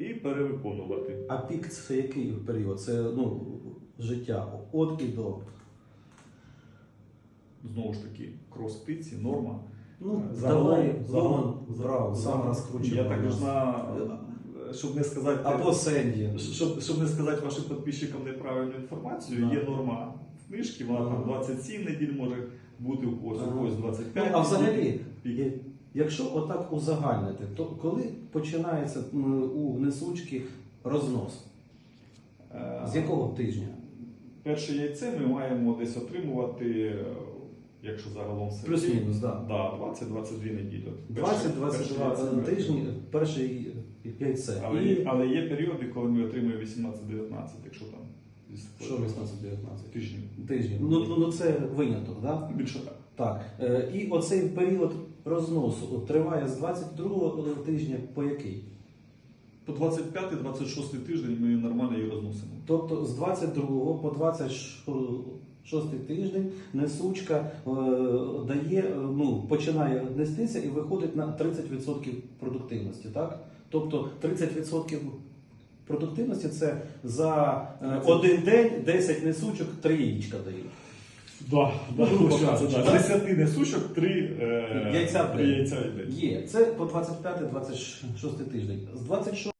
і перевиконувати. А пік це який період? Це ну, життя от і до. Знову ж таки, крос птиці, норма. Ну, Загалом- давай, загалом- брав, сам розкручував. Я також на щоб не сказати Або Сенді. щоб, щоб не сказати вашим підписчикам неправильну інформацію, Да. є норма в книжці, вона там 27 неділь може бути у когось, у когось Ну, 25. а взагалі, Пік. Якщо отак узагальнити, то коли починається у несучки рознос? Е, З якого тижня? Перше яйце ми маємо десь отримувати, е, якщо загалом все Плюс-мінус, так. Да, 20-22 неділі. 20-22 перше яйце ми тижні, перше яйце. Але, І але є періоди, коли ми отримуємо 18-19, якщо там що 18-19? тижнів. Тижні. Ну, ну, ну це виняток, так? Більше так. Так. Е, І оцей період розносу триває з 22 тижня по який? По 25-26 тиждень ми нормально її розносимо. Тобто з 22 по 26 тиждень несучка е, дає, е, ну, починає нестися і виходить на 30% продуктивності, так? Тобто 30% продуктивності це за е, один день 10 несучок, 3 яєчка дають. Да, да, виходить, да. да. 10 несучок, 3 е, Яйця в день. яйця в день. Є. Це по 25-26 тиждень. З 26